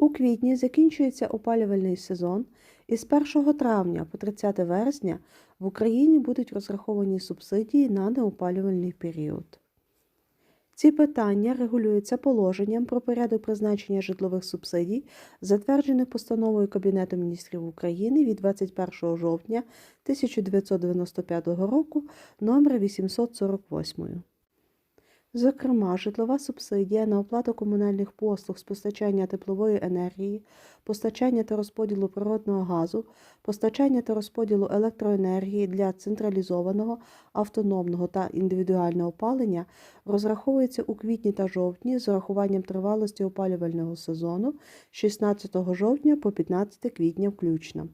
У квітні закінчується опалювальний сезон, і з 1 травня по 30 вересня в Україні будуть розраховані субсидії на неопалювальний період. Ці питання регулюються положенням про порядок призначення житлових субсидій, затверджених постановою Кабінету міністрів України від 21 жовтня 1995 року номер 848. Зокрема, житлова субсидія на оплату комунальних послуг з постачання теплової енергії, постачання та розподілу природного газу, постачання та розподілу електроенергії для централізованого, автономного та індивідуального опалення розраховується у квітні та жовтні з урахуванням тривалості опалювального сезону з 16 жовтня по 15 квітня включно.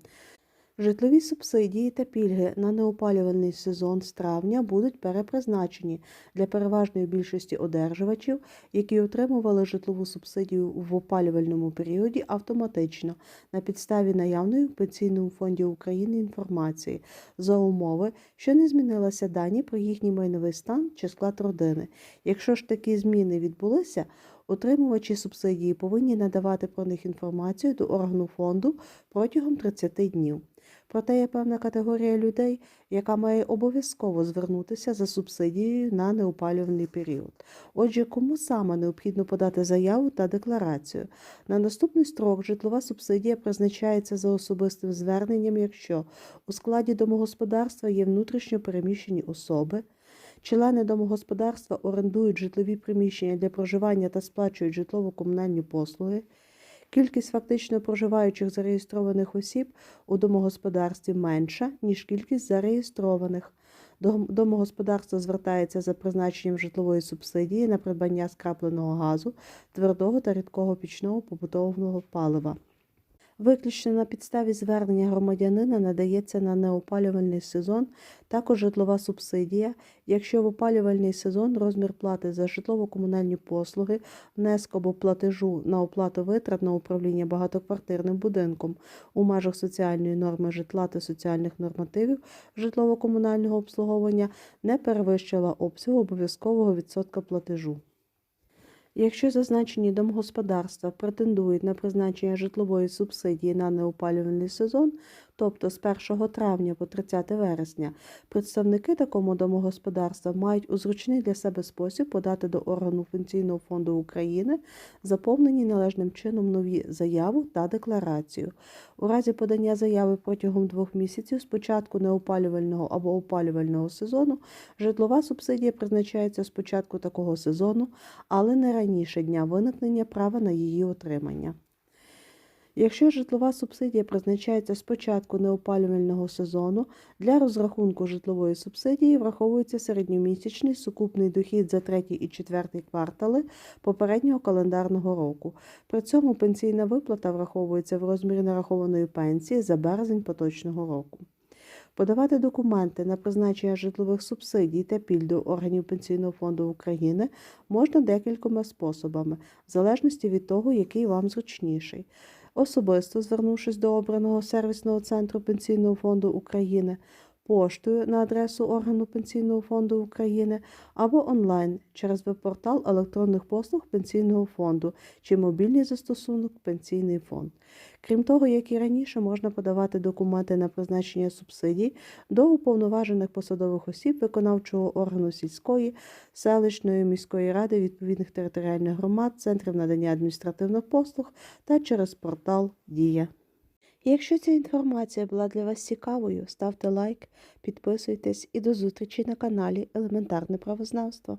Житлові субсидії та пільги на неопалювальний сезон з травня будуть перепризначені для переважної більшості одержувачів, які отримували житлову субсидію в опалювальному періоді автоматично на підставі наявної в Пенсійному фонді України інформації за умови, що не змінилися дані про їхній майновий стан чи склад родини. Якщо ж такі зміни відбулися, Отримувачі субсидії повинні надавати про них інформацію до органу фонду протягом 30 днів. Проте є певна категорія людей, яка має обов'язково звернутися за субсидією на неопалювальний період. Отже, кому саме необхідно подати заяву та декларацію? На наступний строк житлова субсидія призначається за особистим зверненням, якщо у складі домогосподарства є внутрішньо переміщені особи. Члени домогосподарства орендують житлові приміщення для проживання та сплачують житлово-комунальні послуги. Кількість фактично проживаючих зареєстрованих осіб у домогосподарстві менша, ніж кількість зареєстрованих. Домогосподарство звертається за призначенням житлової субсидії на придбання скрапленого газу, твердого та рідкого пічного побутового палива. Виключно на підставі звернення громадянина надається на неопалювальний сезон також житлова субсидія, якщо в опалювальний сезон розмір плати за житлово-комунальні послуги, внеску або платежу на оплату витрат на управління багатоквартирним будинком у межах соціальної норми житла та соціальних нормативів житлово-комунального обслуговування не перевищила обсягу обов'язкового відсотка платежу. Якщо зазначені домогосподарства претендують на призначення житлової субсидії на неопалювальний сезон, тобто з 1 травня по 30 вересня, представники такому домогосподарства мають у зручний для себе спосіб подати до органу Пенсійного фонду України заповнені належним чином нові заяву та декларацію. У разі подання заяви протягом двох місяців з початку неопалювального або опалювального сезону житлова субсидія призначається з початку такого сезону, але не раніше дня виникнення права на її отримання. Якщо житлова субсидія призначається з початку неопалювального сезону, для розрахунку житлової субсидії враховується середньомісячний сукупний дохід за третій і четвертий квартали попереднього календарного року. При цьому пенсійна виплата враховується в розмірі нарахованої пенсії за березень поточного року. Подавати документи на призначення житлових субсидій та пільг до органів Пенсійного фонду України можна декількома способами, в залежності від того, який вам зручніший особисто звернувшись до обраного сервісного центру Пенсійного фонду України, поштою на адресу органу Пенсійного фонду України або онлайн через веб-портал електронних послуг Пенсійного фонду чи мобільний застосунок Пенсійний фонд. Крім того, як і раніше, можна подавати документи на призначення субсидій до уповноважених посадових осіб виконавчого органу сільської, селищної міської ради відповідних територіальних громад, центрів надання адміністративних послуг та через портал Дія. Якщо ця інформація була для вас цікавою, ставте лайк, підписуйтесь і до зустрічі на каналі Елементарне правознавство.